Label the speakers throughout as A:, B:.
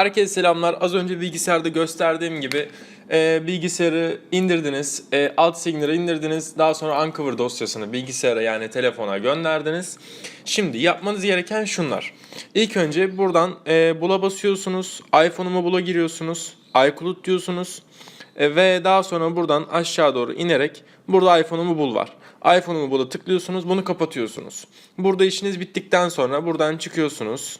A: Herkese selamlar. Az önce bilgisayarda gösterdiğim gibi e, bilgisayarı indirdiniz, e, alt signal'ı indirdiniz. Daha sonra Uncover dosyasını bilgisayara yani telefona gönderdiniz. Şimdi yapmanız gereken şunlar. İlk önce buradan e, bula basıyorsunuz. iPhone'umu bula giriyorsunuz. iCloud diyorsunuz. E, ve daha sonra buradan aşağı doğru inerek burada iPhone'umu bul var. iPhone'umu bula tıklıyorsunuz. Bunu kapatıyorsunuz. Burada işiniz bittikten sonra buradan çıkıyorsunuz.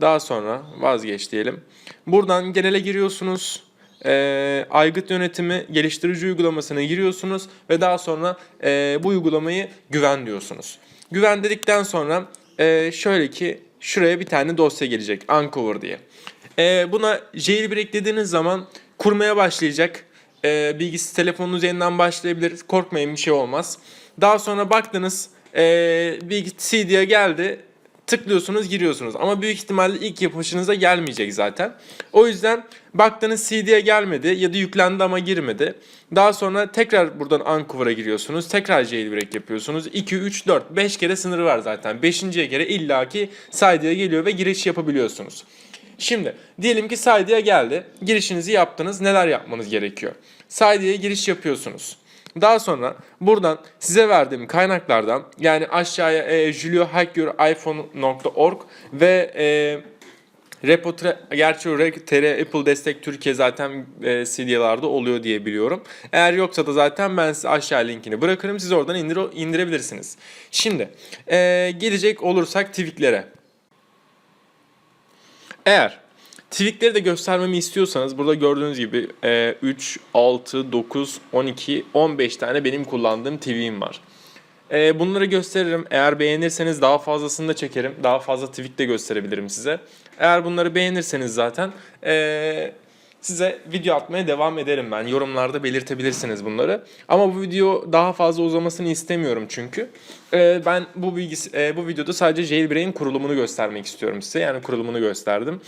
A: Daha sonra vazgeç diyelim. Buradan genele giriyorsunuz. Ee, aygıt yönetimi geliştirici uygulamasına giriyorsunuz ve daha sonra e, bu uygulamayı güven diyorsunuz. Güven dedikten sonra e, şöyle ki şuraya bir tane dosya gelecek Uncover diye. E, buna jailbreak dediğiniz zaman kurmaya başlayacak. E, bilgisi telefonunuz yeniden başlayabilir. Korkmayın bir şey olmaz. Daha sonra baktınız e, bilgi CD'ye geldi tıklıyorsunuz giriyorsunuz ama büyük ihtimalle ilk yapışınıza gelmeyecek zaten. O yüzden baktınız CD'ye gelmedi ya da yüklendi ama girmedi. Daha sonra tekrar buradan Uncover'a giriyorsunuz. Tekrar jailbreak yapıyorsunuz. 2, 3, 4, 5 kere sınırı var zaten. 5. kere illaki SID'ye geliyor ve giriş yapabiliyorsunuz. Şimdi diyelim ki SID'ye geldi. Girişinizi yaptınız. Neler yapmanız gerekiyor? SID'ye giriş yapıyorsunuz. Daha sonra buradan size verdiğim kaynaklardan yani aşağıya e, juliohackyouriphone.org ve e, Repo gerçi TR Apple Destek Türkiye zaten e, CD'lerde oluyor diye biliyorum. Eğer yoksa da zaten ben size aşağı linkini bırakırım. Siz oradan indir indirebilirsiniz. Şimdi e, gelecek olursak tweaklere. Eğer tweakleri de göstermemi istiyorsanız burada gördüğünüz gibi e, 3, 6, 9, 12, 15 tane benim kullandığım tweak'im var. E, bunları gösteririm. Eğer beğenirseniz daha fazlasını da çekerim. Daha fazla tweak de gösterebilirim size. Eğer bunları beğenirseniz zaten e, size video atmaya devam ederim ben. Yorumlarda belirtebilirsiniz bunları. Ama bu video daha fazla uzamasını istemiyorum çünkü. E, ben bu bilgisi e, bu videoda sadece Jailbreak'in kurulumunu göstermek istiyorum size. Yani kurulumunu gösterdim.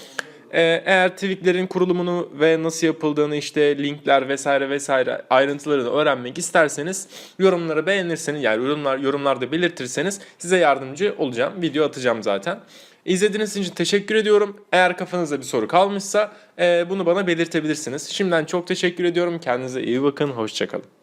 A: Ee, eğer tweaklerin kurulumunu ve nasıl yapıldığını işte linkler vesaire vesaire ayrıntılarını öğrenmek isterseniz yorumlara beğenirseniz yani yorumlar yorumlarda belirtirseniz size yardımcı olacağım. Video atacağım zaten. İzlediğiniz için teşekkür ediyorum. Eğer kafanızda bir soru kalmışsa e, bunu bana belirtebilirsiniz. Şimdiden çok teşekkür ediyorum. Kendinize iyi bakın. Hoşçakalın.